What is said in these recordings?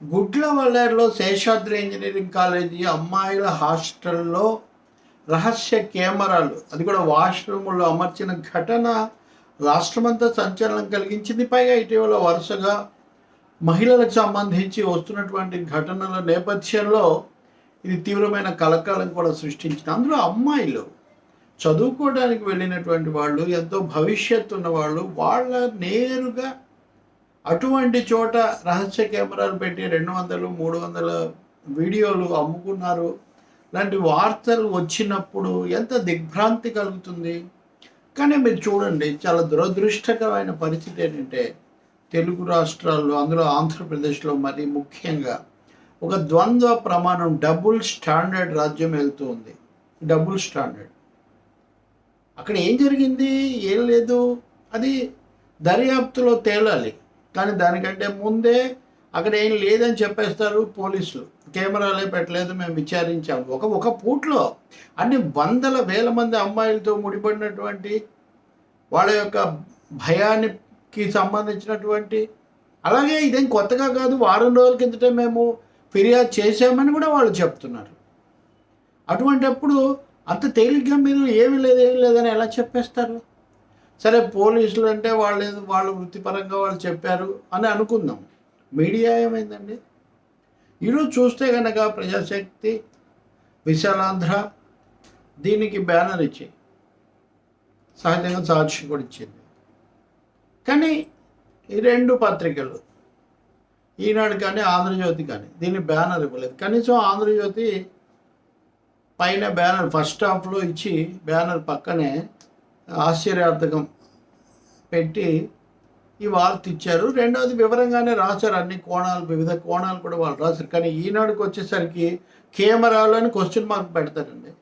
గుడ్లవల్లేరులో Seshadri engineering college అమ్మాయిల హాస్టల్లో రహస్య కెమెరాలు అది కూడా వాష్రూముల్లో అమర్చిన ఘటన రాష్ట్రమంతా సంచలనం కలిగించింది. పైగా ఇటీవల వరుసగా మహిళలకు సంబంధించి వస్తున్నటువంటి ఘటనల నేపథ్యంలో ఇది తీవ్రమైన కలకాలం కూడా సృష్టించింది. అందులో అమ్మాయిలు చదువుకోవడానికి వెళ్ళినటువంటి వాళ్ళు ఎంతో భవిష్యత్తు ఉన్న వాళ్ళు వాళ్ళ నేరుగా అటువంటి చోట రహస్య కెమెరాలు పెట్టి రెండు వందలు మూడు వందల వీడియోలు అమ్ముకున్నారు. లాంటి వార్తలు వచ్చినప్పుడు ఎంత దిగ్భ్రాంతి కలుగుతుంది? కానీ మీరు చూడండి చాలా దురదృష్టకరమైన పరిస్థితి ఏంటంటే తెలుగు రాష్ట్రాల్లో అందులో ఆంధ్రప్రదేశ్లో మరి ముఖ్యంగా ఒక ద్వంద్వ ప్రమాణం డబుల్ స్టాండర్డ్ రాజ్యం వెళ్తూ ఉంది. Double standard. అక్కడ ఏం జరిగింది? ఏం లేదు. అది దర్యాప్తులో తేలాలి. కానీ దానికంటే ముందే అక్కడ ఏం లేదని చెప్పేస్తారు పోలీసులు. కెమెరాలే పెట్టలేదు మేము విచారించాము ఒక ఒక పూట్లో అన్ని వందల వేల మంది అమ్మాయిలతో ముడిపడినటువంటి వాళ్ళ యొక్క భయానికి సంబంధించినటువంటి అలాగే ఇదేం కొత్తగా కాదు వారం రోజుల కిందటే మేము ఫిర్యాదు చేశామని కూడా వాళ్ళు చెప్తున్నారు. అటువంటప్పుడు అంత తేలిగ్గా మీరు ఏమీ లేదు ఏమి లేదని ఎలా చెప్పేస్తారు? సరే పోలీసులు అంటే వాళ్ళు ఏదో వాళ్ళు వృత్తిపరంగా వాళ్ళు చెప్పారు అని అనుకుందాం. మీడియా ఏమైందండి? ఈరోజు చూస్తే కనుక ప్రజాశక్తి విశాలాంధ్ర దీనికి బ్యానర్ ఇచ్చి సహజంగా సాక్షి కూడా ఇచ్చింది. కానీ ఈ రెండు పత్రికలు ఈనాడు కానీ ఆంధ్రజ్యోతి కానీ దీన్ని బ్యానర్ ఇవ్వలేదు. కనీసం ఆంధ్రజ్యోతి పైన బ్యానర్ ఫస్ట్ హాఫ్లో ఇచ్చి బ్యానర్ పక్కనే ఆశ్చర్యార్థకం పెట్టి ఈ వార్త ఇచ్చారు రెండవది వివరంగానే రాశారు. అన్ని కోణాలు వివిధ కోణాలు కూడా వాళ్ళు రాశారు. కానీ ఈనాడుకి వచ్చేసరికి కెమెరాలు అని క్వశ్చన్ మార్క్ పెడతారండి.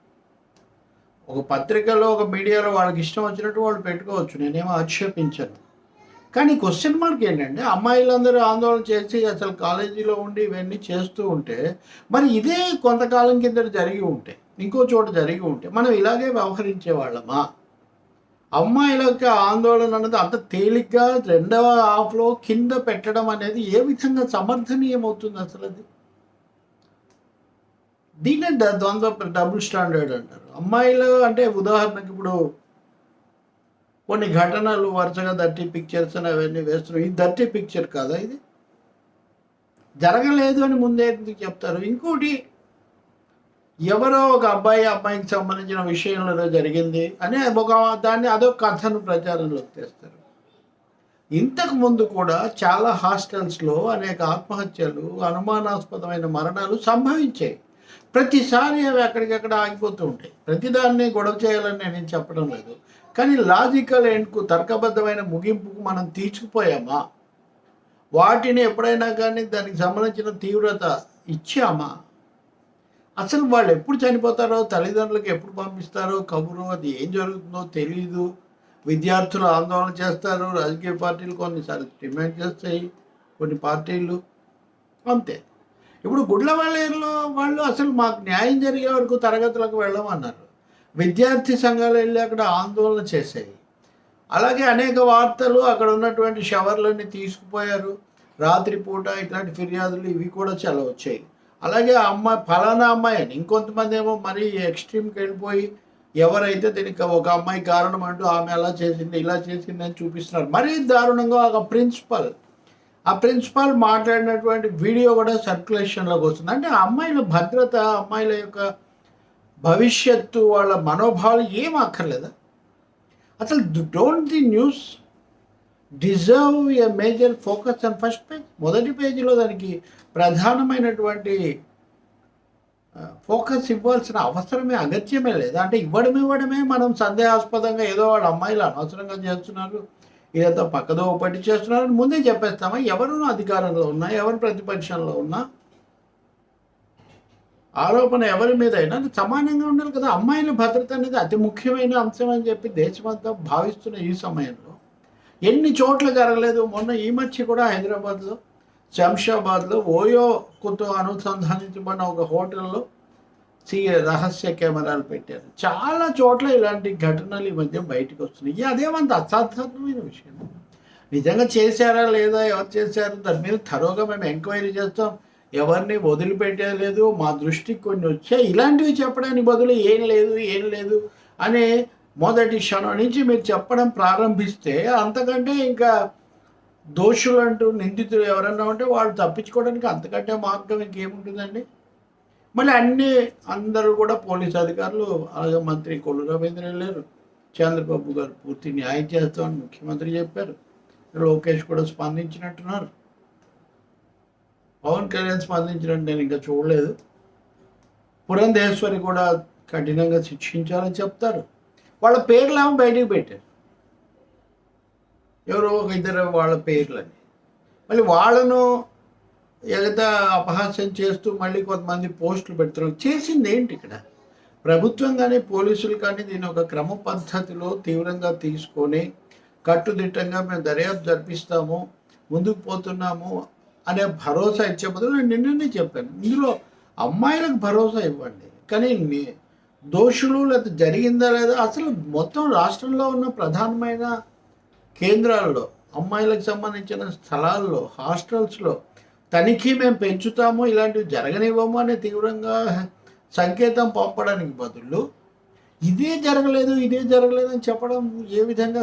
ఒక పత్రికలో ఒక మీడియాలో వాళ్ళకి ఇష్టం వచ్చినట్టు వాళ్ళు పెట్టుకోవచ్చు. నేనేమో ఆక్షేపించాను. కానీ క్వశ్చన్ మార్క్ ఏంటంటే అమ్మాయిలందరూ ఆందోళన చేసి అసలు కాలేజీలో ఉండి ఇవన్నీ చేస్తూ ఉంటే మరి ఇదే కొంతకాలం కింద జరిగి ఉంటే ఇంకో చోట జరిగి ఉంటే మనం ఇలాగే వ్యవహరించే వాళ్ళమా? అమ్మాయిల యొక్క ఆందోళన అనేది అంత తేలిగ్గా రెండవ హాఫ్లో కింద పెట్టడం అనేది ఏ విధంగా సమర్థనీయమవుతుంది అసలు అది? దీన్నే ద్వంద్వ డబుల్ స్టాండర్డ్ అంటారు. అమ్మాయిలు అంటే ఉదాహరణకి ఇప్పుడు కొన్ని ఘటనలు వరుసగా దర్టీ పిక్చర్స్ అని అవన్నీ వేస్తున్నారు. ఇది దర్టీ పిక్చర్ కాదా ఇది? జరగలేదు అని ముందే చెప్తారు. ఇంకోటి ఎవరో ఒక అబ్బాయి అబ్బాయికి సంబంధించిన విషయంలో జరిగింది అని ఒక దాన్ని అదొక కథను ప్రచారంలోకి తెస్తారు. ఇంతకు ముందు కూడా చాలా హాస్టల్స్లో అనేక ఆత్మహత్యలు అనుమానాస్పదమైన మరణాలు సంభవించాయి. ప్రతిసారి అవి అక్కడికక్కడ ఆగిపోతూ ఉంటాయి. ప్రతిదాన్ని గొడవ చేయాలని నేను చెప్పడం లేదు. కానీ లాజికల్ ఎండ్కు తర్కబద్ధమైన ముగింపుకు మనం తీర్చిపోయామా వాటిని ఎప్పుడైనా కానీ దానికి సంబంధించిన తీవ్రత ఇచ్చామా? అసలు వాళ్ళు ఎప్పుడు చనిపోతారో తల్లిదండ్రులకు ఎప్పుడు పంపిస్తారో కబురు అది ఏం జరుగుతుందో తెలియదు విద్యార్థులు ఆందోళన చేస్తారు రాజకీయ పార్టీలు కొన్నిసార్లు డిమాండ్ చేస్తాయి కొన్ని పార్టీలు అంతే. ఇప్పుడు గుడ్లవాళ్ళలో వాళ్ళు అసలు మాకు న్యాయం జరిగే వరకు తరగతులకు వెళ్ళమన్నారు. విద్యార్థి సంఘాలు వెళ్ళి అక్కడ ఆందోళన చేశాయి. అలాగే అనేక వార్తలు అక్కడ ఉన్నటువంటి షవర్లన్నీ తీసుకుపోయారు. రాత్రిపూట ఇట్లాంటి ఫిర్యాదులు ఇవి కూడా చాలా వచ్చాయి. అలాగే ఆ అమ్మాయి ఫలానా అమ్మాయి అని ఇంకొంతమంది ఏమో మరీ ఎక్స్ట్రీమ్కి వెళ్ళిపోయి ఎవరైతే దీనికి ఒక అమ్మాయి కారణం అంటూ ఆమె అలా చేసింది ఇలా చేసింది అని చూపిస్తున్నారు. మరీ దారుణంగా ఒక ప్రిన్సిపల్ ఆ ప్రిన్సిపాల్ మాట్లాడినటువంటి వీడియో కూడా సర్క్యులేషన్లోకి వస్తుంది. అంటే ఆ అమ్మాయిల భద్రత అమ్మాయిల యొక్క భవిష్యత్తు వాళ్ళ మనోభావాలు ఏం అక్కర్లేదా? అసలు don't the news deserve a major focus and first page. మొదటి పేజీలో దానికి ప్రధానమైనటువంటి ఫోకస్ ఇవ్వాల్సిన అవసరమే అగత్యమే లేదు? అంటే ఇవ్వడం ఇవ్వడమే మనం సందేహాస్పదంగా ఏదో వాళ్ళ అమ్మాయిలు అనవసరంగా చేస్తున్నారు ఇదంతా పక్కదో పట్టి చేస్తున్నారు ముందే చెప్పేస్తామా? ఎవరు అధికారంలో ఉన్నా ఎవరు ప్రతిపక్షంలో ఉన్నా ఆరోపణ ఎవరి మీద అయినా సమానంగా ఉండాలి కదా? అమ్మాయిల భద్రత అనేది అతి ముఖ్యమైన అంశం అని చెప్పి దేశమంతా భావిస్తున్న ఈ సమయంలో ఎన్ని చోట్ల జరగలేదు. మొన్న ఈ మధ్య కూడా హైదరాబాద్లో శంషాబాద్లో ఓయోతో అనుసంధానించబడిన ఒక హోటల్లో సీఏ రహస్య కెమెరాలు పెట్టారు. చాలా చోట్ల ఇలాంటి ఘటనలు ఈ మధ్య బయటకు వస్తున్నాయి. అదేమంత అసాధారణమైన విషయం. నిజంగా చేశారా లేదా ఎవరు చేశారు దాని మీద తరోగా మేము ఎంక్వైరీ చేస్తాం. ఎవరిని వదిలిపెట్టలేదు మా దృష్టికి కొన్ని వచ్చాయి. ఇలాంటివి చెప్పడానికి బదులు ఏం లేదు ఏం లేదు అనే మొదటి క్షణం నుంచి మీరు చెప్పడం ప్రారంభిస్తే అంతకంటే ఇంకా దోషులు అంటూ నిందితులు ఎవరన్నా ఉంటే వాళ్ళు తప్పించుకోవడానికి అంతకంటే మార్గం ఇంకేముంటుందండి? మళ్ళీ అన్ని అందరూ కూడా పోలీస్ అధికారులు అలాగే మంత్రి కొల్లు రవీంద్ర లేరు. చంద్రబాబు గారు పూర్తి న్యాయం చేస్తామని ముఖ్యమంత్రి చెప్పారు. లోకేష్ కూడా స్పందించినట్టున్నారు. పవన్ కళ్యాణ్ స్పందించినట్టు నేను ఇంకా చూడలేదు. పురంధేశ్వరి కూడా కఠినంగా శిక్షించాలని చెప్తారు. వాళ్ళ పేర్లు ఏమో బయటికి పెట్టారు. ఎవరో ఒక ఇద్దరు వాళ్ళ పేర్లని. మళ్ళీ వాళ్ళను ఎగత అపహాస్యం చేస్తూ మళ్ళీ కొంతమంది పోస్టులు పెడుతున్నారు చేసింది ఏంటి ఇక్కడ? ప్రభుత్వం కానీ పోలీసులు కానీ దీన్ని ఒక క్రమ పద్ధతిలో తీవ్రంగా తీసుకొని కట్టుదిట్టంగా మేము దర్యాప్తు జరిపిస్తాము ముందుకు పోతున్నాము అనే భరోసా ఇచ్చే బదులు నేను నిన్ననే చెప్పాను. ఇందులో అమ్మాయిలకు భరోసా ఇవ్వండి. కానీ దోషులు లేదా జరిగిందా లేదా? అసలు మొత్తం రాష్ట్రంలో ఉన్న ప్రధానమైన కేంద్రాల్లో అమ్మాయిలకు సంబంధించిన స్థలాల్లో హాస్టల్స్లో తనిఖీ మేము పెంచుతాము ఇలాంటివి జరగనివ్వము అనే తీవ్రంగా సంకేతం పంపడానికి బదులు ఇదే జరగలేదు ఇదే జరగలేదు అని చెప్పడం ఏ విధంగా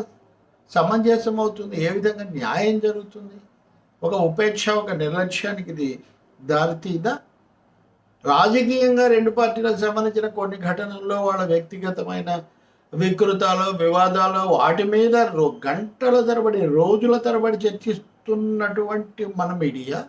సమంజసం అవుతుంది? ఏ విధంగా న్యాయం జరుగుతుంది? ఒక ఉపేక్ష ఒక నిర్లక్ష్యానికి ఇది దారితీదా? రాజకీయంగా రెండు పార్టీలకు సంబంధించిన కొన్ని ఘటనల్లో వాళ్ళ వ్యక్తిగతమైన వికృతాలు వివాదాలు వాటి మీద రో- గంటల తరబడి రోజుల తరబడి చర్చిస్తున్నటువంటి మన మీడియా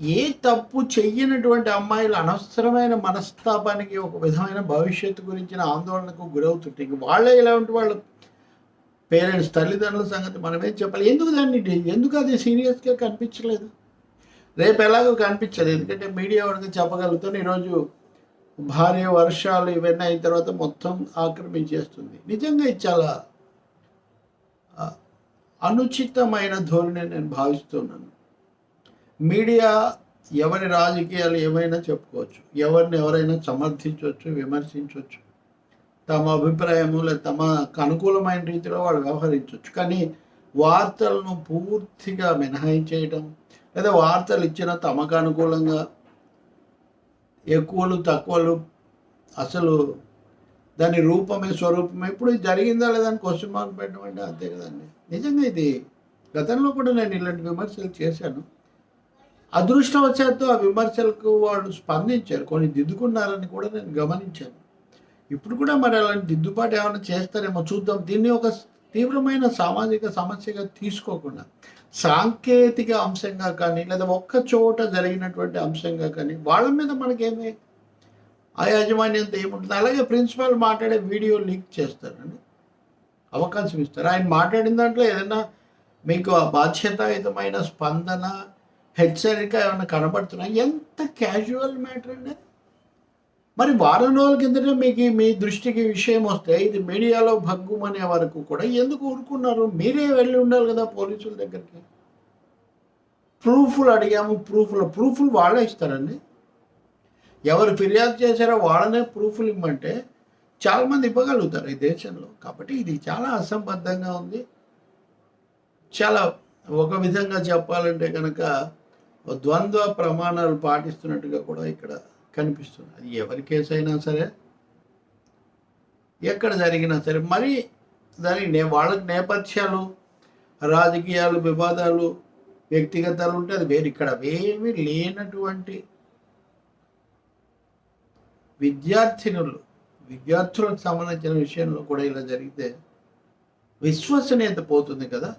ఏ తప్పు చెయ్యనటువంటి అమ్మాయిలు అనవసరమైన మనస్తాపానికి ఒక విధమైన భవిష్యత్తు గురించిన ఆందోళనకు గురవుతుంటే ఇంక వాళ్ళే ఇలాంటి వాళ్ళ పేరెంట్స్ తల్లిదండ్రుల సంగతి మనమేం చెప్పాలి. ఎందుకు దాన్ని ఎందుకు అది సీరియస్గా కనిపించలేదు? రేపు ఎలాగో కనిపించదు. ఎందుకంటే మీడియా వరకు చెప్పగలుగుతాను ఈరోజు భారీ వర్షాలు ఇవన్నీ అయిన తర్వాత మొత్తం ఆక్రమించేస్తుంది. నిజంగా ఇది చాలా అనుచితమైన ధోరణి నేను భావిస్తున్నాను. మీడియా ఎవరి రాజకీయాలు ఏమైనా చెప్పుకోవచ్చు. ఎవరిని ఎవరైనా సమర్థించవచ్చు విమర్శించవచ్చు. తమ అభిప్రాయము లేదా తమకు అనుకూలమైన రీతిలో వాళ్ళు వ్యవహరించవచ్చు. కానీ వార్తలను పూర్తిగా మినహాయించేయడం లేదా వార్తలు ఇచ్చిన తమకు అనుకూలంగా ఎక్కువలు తక్కువలు అసలు దాని రూపమే స్వరూపమే ఇప్పుడు ఇది జరిగిందా లేదా అని క్వశ్చన్ మార్క్ పెట్టడం అంటే అంతే కదండి. నిజంగా ఇది గతంలో కూడా నేను ఇలాంటి విమర్శలు చేశాను. అదృష్టవశాత్తు ఆ విమర్శలకు వాళ్ళు స్పందించారు. కొన్ని దిద్దుకున్నారని కూడా నేను గమనించాను. ఇప్పుడు కూడా మరి అలాంటి దిద్దుబాటు ఏమైనా చేస్తారేమో చూద్దాం. దీన్ని ఒక తీవ్రమైన సామాజిక సమస్యగా తీసుకోకుండా సాంకేతిక అంశంగా కానీ లేదా ఒక్క చోట జరిగినటువంటి అంశంగా కానీ వాళ్ళ మీద మనకేమీ ఆ యాజమాన్యంతో ఏముంటుంది? అలాగే ప్రిన్సిపాల్ మాట్లాడే వీడియో లీక్ చేస్తారండి. అవకాశం ఇస్తారు. ఆయన మాట్లాడిన దాంట్లో ఏదైనా మీకు ఆ బాధ్యతాయుతమైన స్పందన హెచ్చరిక ఏమైనా కనబడుతున్నాయి? ఎంత క్యాజువల్ మ్యాటర్ అండి మరి వారం రోజుల కిందట మీకు మీ దృష్టికి విషయం వస్తే ఇది మీడియాలో భగ్గుమనే వరకు కూడా ఎందుకు ఊరుకున్నారు? మీరే వెళ్ళి ఉండాలి కదా పోలీసుల దగ్గరికి. ప్రూఫ్లు అడిగాము ప్రూఫ్లు ప్రూఫ్లు వాళ్ళే ఇస్తారండి. ఎవరు ఫిర్యాదు చేశారో వాళ్ళనే ప్రూఫ్లు ఇమ్మంటే చాలామంది ఇవ్వగలుగుతారు ఈ దేశంలో. కాబట్టి ఇది చాలా అసంబద్ధంగా ఉంది. చాలా ఒక విధంగా చెప్పాలంటే కనుక ద్వంద్వ ప్రమాణాలు పాటిస్తున్నట్టుగా కూడా ఇక్కడ కనిపిస్తుంది. అది ఎవరి కేసు అయినా సరే ఎక్కడ జరిగినా సరే మరి దానికి నే వాళ్ళకి నేపథ్యాలు రాజకీయాలు వివాదాలు వ్యక్తిగతాలు ఉంటే అది వేరు. ఇక్కడ అవేమి లేనటువంటి విద్యార్థినులు విద్యార్థులకు సంబంధించిన విషయంలో కూడా ఇలా జరిగితే విశ్వసనీయత పోతుంది కదా.